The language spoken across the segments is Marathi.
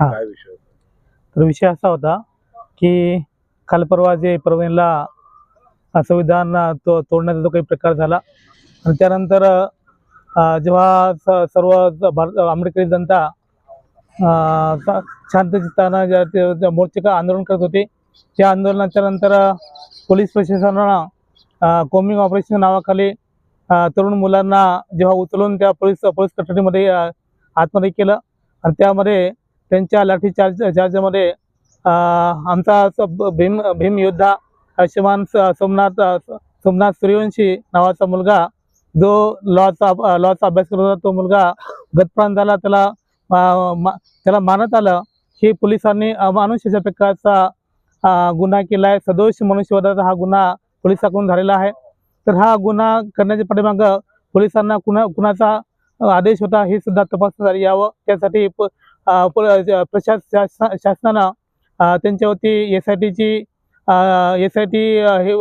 हा. काय विषय होता? तर विषय असा होता की काल परवा जे परभणीला अ, संविधान अ, तो तोडण्याचा जो काही प्रकार झाला आणि त्यानंतर अ, जेव्हा स- सर्व ज- भारत आंबेडकरी जनता अ, श- शांत चित्तानं ज्या- ते- त्या मोर्चे का आंदोलन करत होते त्या आंदोलनाच्या नंतर अ, पोलीस प्रशासनानं अ, कोमिंग ऑपरेशन नावाखाली अ, तरुण मुलांना जेव्हा उचलून त्या पोलीस पोलीस कस्टडीमध्ये अ, आतमध्ये केलं आणि त्यामध्ये त्यांच्या लाठी चार्ज चार्जमध्ये आमचा भीम भीम योद्धा अ, श्रीमान सोमनाथ सोमनाथ सूर्यवंशी नावाचा मुलगा जो लॉचा लॉचा अभ्यास करत होता तो मुलगा गतप्राण झाला त्याला त्याला मारण्यात आलं. हे पोलिसांनी अमानुष्याच्या प्रकारचा गुन्हा केला आहे. सदोष मनुष्यवधाचा हा गुन्हा पोलिसाकडून झालेला आहे. तर हा गुन्हा करण्याच्या पाठीमागं पोलिसांना कुणा कुणाचा आदेश होता हे सुद्धा तपासण्यात यावं. त्यासाठी प्रशास शास- शासनानं त्यांच्यावरती एस आय टीची एस आय टी हे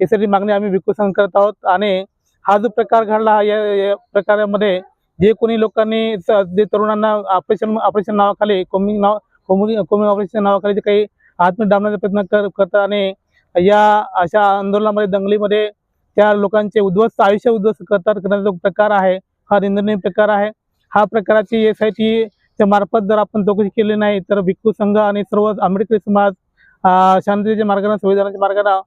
एस आय टी मागणी आम्ही विकसन करत आहोत. आणि हा जो प्रकार घडला या प्रकारामध्ये जे कोणी लोकांनी जे तरुणांना ऑपरेशन ऑपरेशन नावाखाली कोमिंग नाव कोमिंग कोमिंग ऑपरेशन नावाखाली जे काही आत्म डांबण्याचा प्रयत्न कर करतात आणि या अशा आंदोलनामध्ये दंगलीमध्ये त्या लोकांचे उद्ध्वस्त आयुष्य उद्ध्वस्त करतात करण्याचा जो प्रकार आहे हा निंदनीय प्रकार आहे. हा प्रकाराची एस आय टी मार्फत जर आपण चौकशी केली नाही तर भिक्खू संघ आणि सर्व आंबेडकरी समाज शांततेच्या मार्गाने संविधानाच्या मार्गाने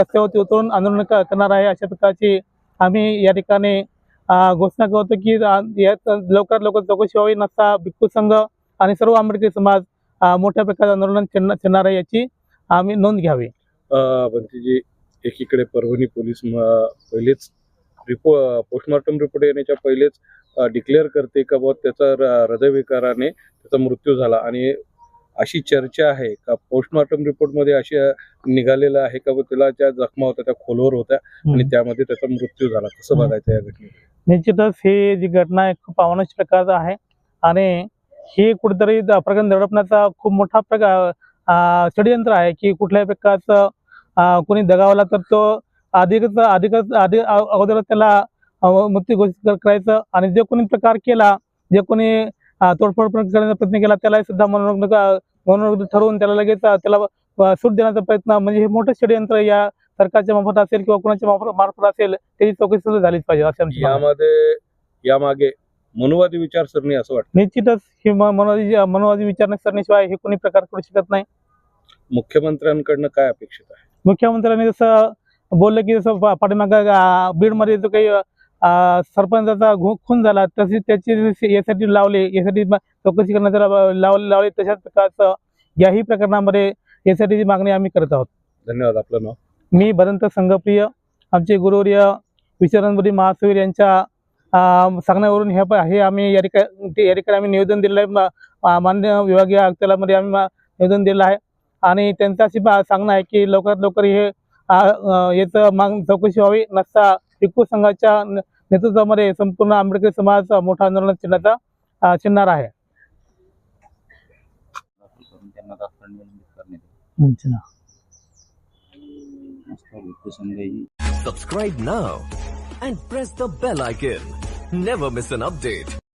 रस्त्यावरती उतरून आंदोलन करणार आहे अशा प्रकारची आम्ही या ठिकाणी घोषणा करतो की यात लवकरात लवकर चौकशी व्हावी नसता भिक्खू संघ आणि सर्व आंबेडकरी समाज मोठ्या प्रकारे आंदोलन छेडणार आहे याची आम्ही नोंद घ्यावी. एकीकडे परभणी पोलीस पहिलेच रिपो पोस्टमॉर्टम रिपोर्ट येण्याच्या पहिलेच डिक्लेअर करते का बुवा त्याचा हृदयविकाराने त्याचा मृत्यू झाला. आणि अशी चर्चा आहे का? पोस्टमॉर्टम रिपोर्टमध्ये अशी निघालेलं आहे का त्याला ज्या जखमा होत्या त्या खोलवर होत्या आणि त्यामध्ये त्याचा मृत्यू झाला. कसं. बघायचं या घटनेत निश्चितच ही जी घटना आहे खूप अवनश प्रकारचा आहे. आणि ही कुठेतरी प्रकरण दडपण्याचा खूप मोठा प्रकार षडयंत्र आहे की कुठल्याही प्रकारचं कोणी दगावला तर तो अधिकच अधिकच आधी अ- अगोदर त्याला मृत्यू घोषित कर- करायचं आणि जे कोणी प्रकार केला जे कोणी तोडफोड करण्याचा प्रयत्न केला त्याला सुद्धा मनोरुग्ण मनोरुग्ण ठरवून त्याला लगेच त्याला सूट देण्याचा प्रयत्न म्हणजे हे मोठं षडयंत्र या सरकारच्या मार्फत असेल किंवा कोणाच्या मार्फत असेल त्याची चौकशी सुद्धा झालीच पाहिजे. यामध्ये यामागे मनुवादी विचारसरणी असं वाटतं. निश्चितच ही मनोवादी मनोवादी विचारण्याशिवाय हे कोणी प्रकार करू शकत नाही. मुख्यमंत्र्यांकडनं काय अपेक्षित आहे? मुख्यमंत्र्यांनी जसं बोललं की जसं पाठीमागं बीडमध्ये जो काही सरपंचाचा घु- खून झाला तशी त्याची यासाठी लावले यासाठी चौकशी करण्याचा लाव- लावले लावले तशाच प्रकारचं याही प्रकरणामध्ये यासाठीची मागणी आम्ही करत आहोत. धन्यवाद आपलं नाव? मी भदंत संघप्रिय आमचे गुरुवर्य विचारांबुद्धी महासवीर यांच्या सांगण्यावरून हे हे आम्ही या ठिकाणी या ठिकाणी आम्ही निवेदन दिलेलं आहे. मान्य विभागीय आयुक्तालयामध्ये आम्ही निवेदन दिलं आहे. आणि त्यांचं अशी सांगणं आहे की लवकरात लवकर हे याचं माग चौकशी व्हावी नसता टिप्पू संघाच्या न- नेतृत्वामध्ये संपूर्ण आंबेडकरी समाज मोठा आंदोलन चिन्हाचा अं, चिन्हार आहे Subscribe now and press the bell icon. Never miss an update.